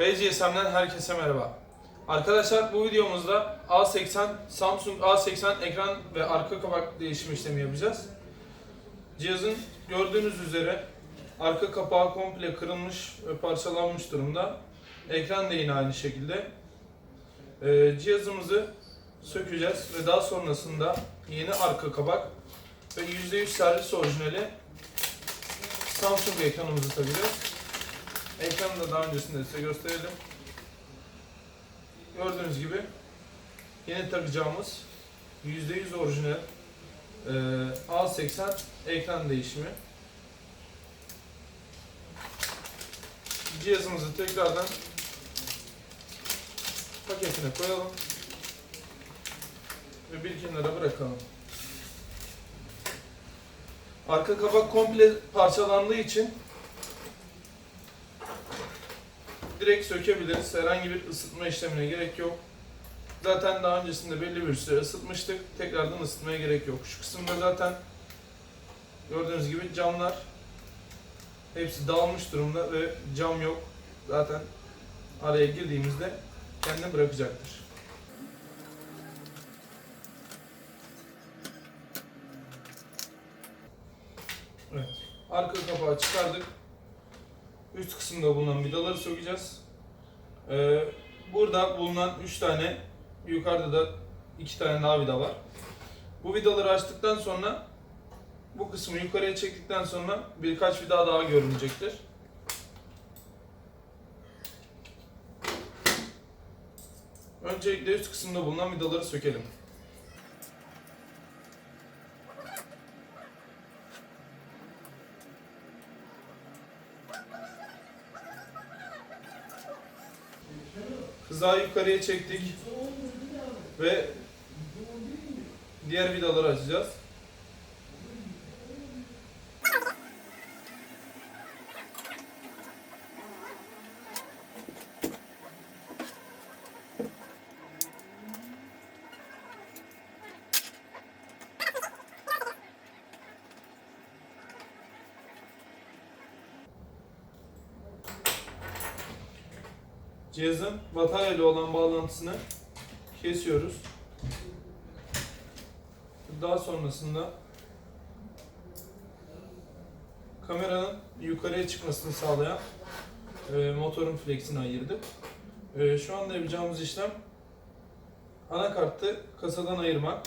Kayıcı GSM'den herkese merhaba. Arkadaşlar bu videomuzda A80 Samsung A80 ekran ve arka kapak değişim işlemi yapacağız. Cihazın gördüğünüz üzere arka kapağı komple kırılmış ve parçalanmış durumda. Ekran da yine aynı şekilde. Ee, cihazımızı sökeceğiz ve daha sonrasında yeni arka kapak ve %100 servis orijinali Samsung ekranımızı takacağız. Ekranı da daha öncesinde size gösterelim. Gördüğünüz gibi yeni takacağımız %100 orijinal e, A80 ekran değişimi. Cihazımızı tekrardan paketine koyalım ve bir kenara bırakalım. Arka kapak komple parçalandığı için direkt sökebiliriz. Herhangi bir ısıtma işlemine gerek yok. Zaten daha öncesinde belli bir süre ısıtmıştık. Tekrardan ısıtmaya gerek yok. Şu kısımda zaten gördüğünüz gibi camlar hepsi dağılmış durumda ve cam yok. Zaten araya girdiğimizde kendini bırakacaktır. Evet. Arka kapağı çıkardık. Üst kısımda bulunan vidaları sökeceğiz. Ee, burada bulunan 3 tane, yukarıda da 2 tane daha vida var. Bu vidaları açtıktan sonra bu kısmı yukarıya çektikten sonra birkaç vida daha görünecektir. Öncelikle üst kısımda bulunan vidaları sökelim. Hızayı yukarıya çektik ve diğer vidaları açacağız. Cihazın batarya ile olan bağlantısını kesiyoruz. Daha sonrasında kameranın yukarıya çıkmasını sağlayan e, motorun flexini ayırdık. E, şu anda yapacağımız işlem anakartı kasadan ayırmak.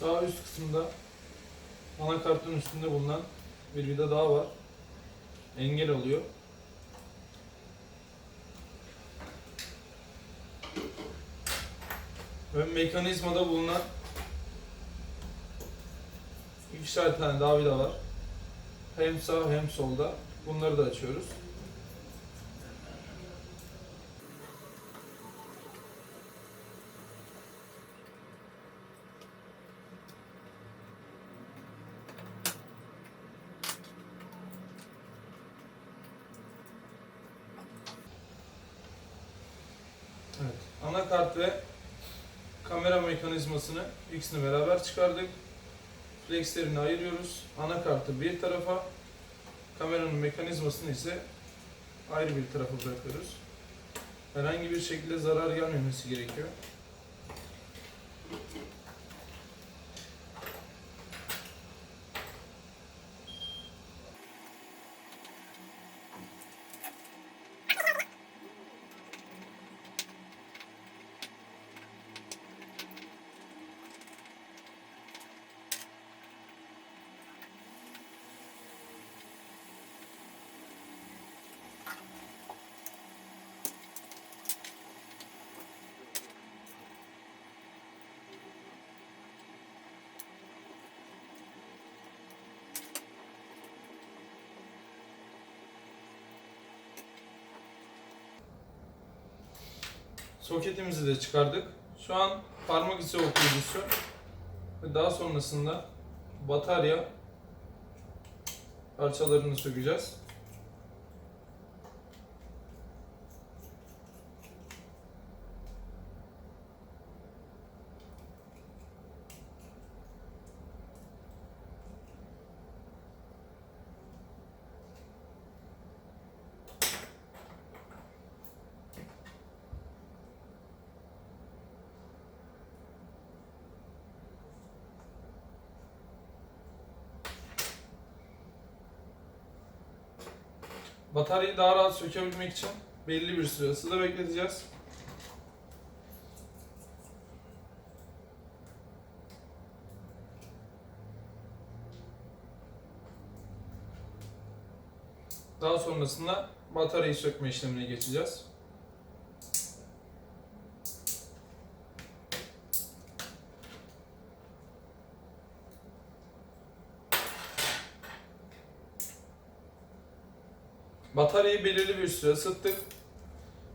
Sağ üst kısımda anakartın üstünde bulunan bir vida daha var. Engel oluyor. Ve mekanizmada bulunan ikişer tane daha vida var. Hem sağ hem solda. Bunları da açıyoruz. Evet. Anakart ve kamera mekanizmasını ikisini beraber çıkardık. Flexlerini ayırıyoruz. Anakartı bir tarafa, kameranın mekanizmasını ise ayrı bir tarafa bırakıyoruz. Herhangi bir şekilde zarar gelmemesi gerekiyor. Soketimizi de çıkardık. Şu an parmak izi okuyucusu ve daha sonrasında batarya parçalarını sökeceğiz. Bataryayı daha rahat sökebilmek için belli bir süre ısıda bekleteceğiz. Daha sonrasında bataryayı sökme işlemine geçeceğiz. Bataryayı belirli bir süre ısıttık.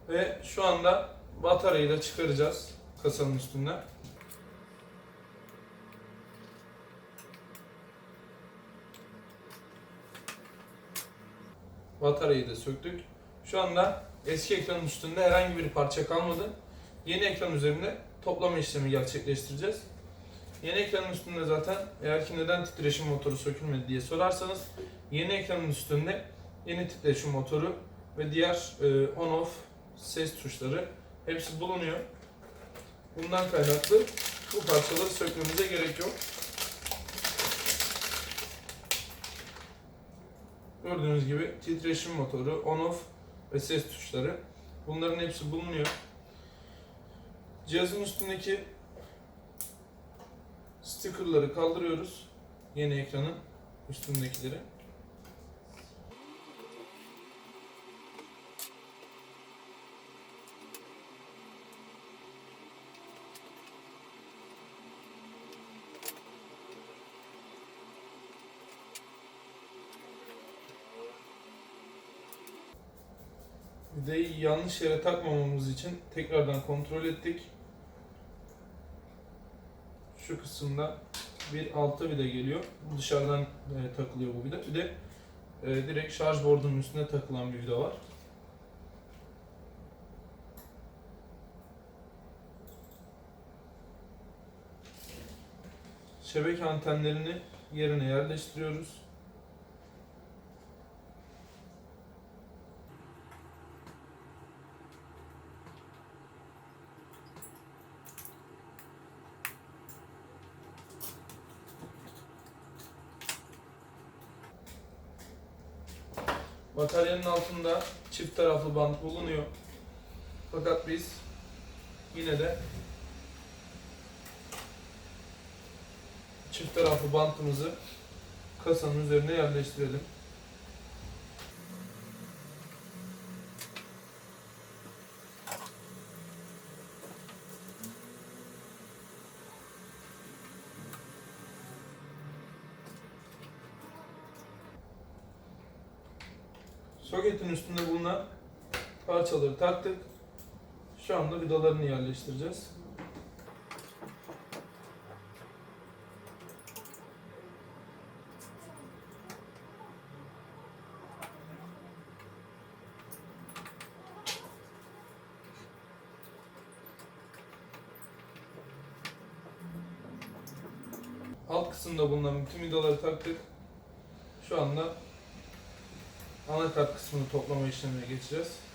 Ve şu anda bataryayı da çıkaracağız kasanın üstünden. Bataryayı da söktük. Şu anda eski ekranın üstünde herhangi bir parça kalmadı. Yeni ekran üzerinde toplama işlemi gerçekleştireceğiz. Yeni ekranın üstünde zaten eğer ki neden titreşim motoru sökülmedi diye sorarsanız yeni ekranın üstünde yeni titreşim motoru ve diğer e, on-off ses tuşları hepsi bulunuyor. Bundan kaynaklı bu parçaları sökmemize gerek yok. Gördüğünüz gibi titreşim motoru, on-off ve ses tuşları bunların hepsi bulunuyor. Cihazın üstündeki stickerları kaldırıyoruz. Yeni ekranın üstündekileri. Vidayı yanlış yere takmamamız için tekrardan kontrol ettik. Şu kısımda bir altta vida geliyor. Dışarıdan e, takılıyor bu vida. Bir de e, direkt şarj bordunun üstüne takılan bir vida var. Şebeke antenlerini yerine yerleştiriyoruz. Bataryanın altında çift taraflı bant bulunuyor. Fakat biz yine de çift taraflı bantımızı kasanın üzerine yerleştirelim. Soketin üstünde bulunan parçaları taktık. Şu anda vidalarını yerleştireceğiz. Alt kısımda bulunan bütün vidaları taktık. Şu anda anakart kısmını toplama işlemine geçeceğiz.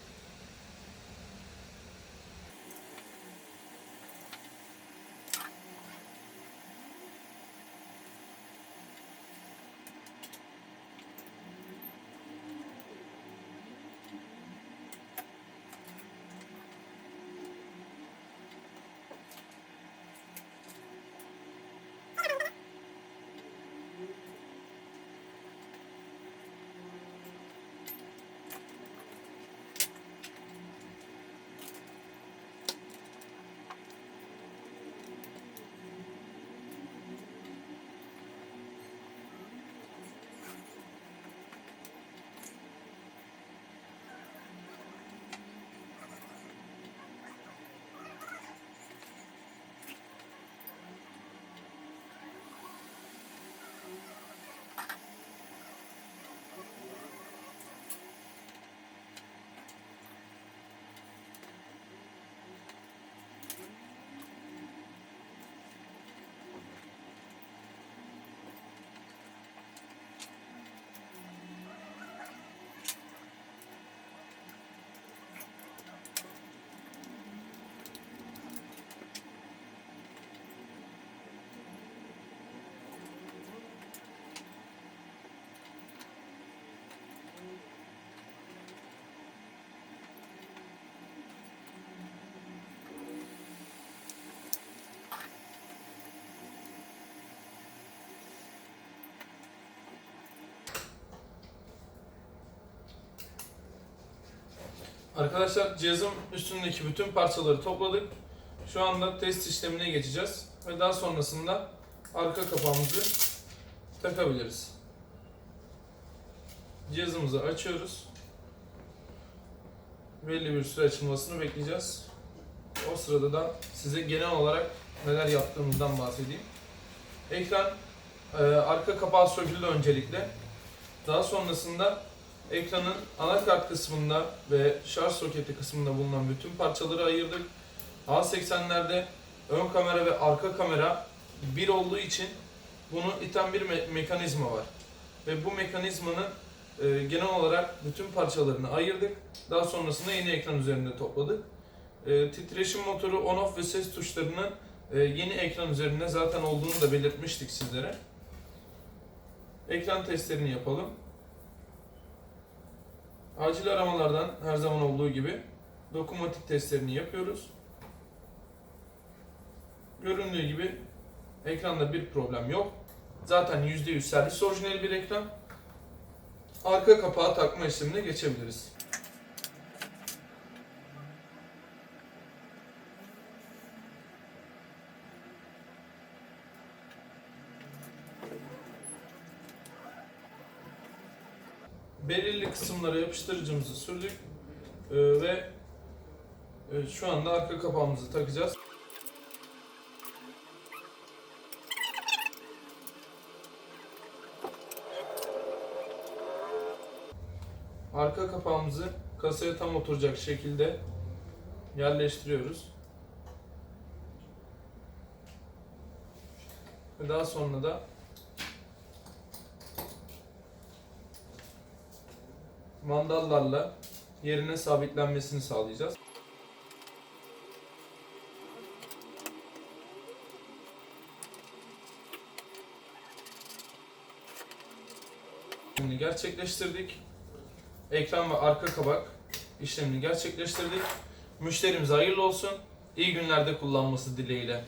Arkadaşlar cihazın üstündeki bütün parçaları topladık. Şu anda test işlemine geçeceğiz ve daha sonrasında arka kapağımızı takabiliriz. Cihazımızı açıyoruz. Belli bir süre açılmasını bekleyeceğiz. O sırada da size genel olarak neler yaptığımızdan bahsedeyim. Ekran e, arka kapağı söküldü öncelikle. Daha sonrasında ekranın anakart kısmında ve şarj soketi kısmında bulunan bütün parçaları ayırdık. A80'lerde ön kamera ve arka kamera bir olduğu için bunu iten bir me- mekanizma var. Ve bu mekanizmanın e, genel olarak bütün parçalarını ayırdık. Daha sonrasında yeni ekran üzerinde topladık. E, titreşim motoru, on-off ve ses tuşlarının e, yeni ekran üzerinde zaten olduğunu da belirtmiştik sizlere. Ekran testlerini yapalım. Acil aramalardan her zaman olduğu gibi dokunmatik testlerini yapıyoruz. Göründüğü gibi ekranda bir problem yok. Zaten %100 servis orijinali bir ekran. Arka kapağı takma işlemine geçebiliriz. belirli kısımlara yapıştırıcımızı sürdük Ee, ve e, şu anda arka kapağımızı takacağız. Arka kapağımızı kasaya tam oturacak şekilde yerleştiriyoruz. Ve daha sonra da mandallarla yerine sabitlenmesini sağlayacağız. Şimdi gerçekleştirdik. Ekran ve arka kabak işlemini gerçekleştirdik. Müşterimize hayırlı olsun. İyi günlerde kullanması dileğiyle.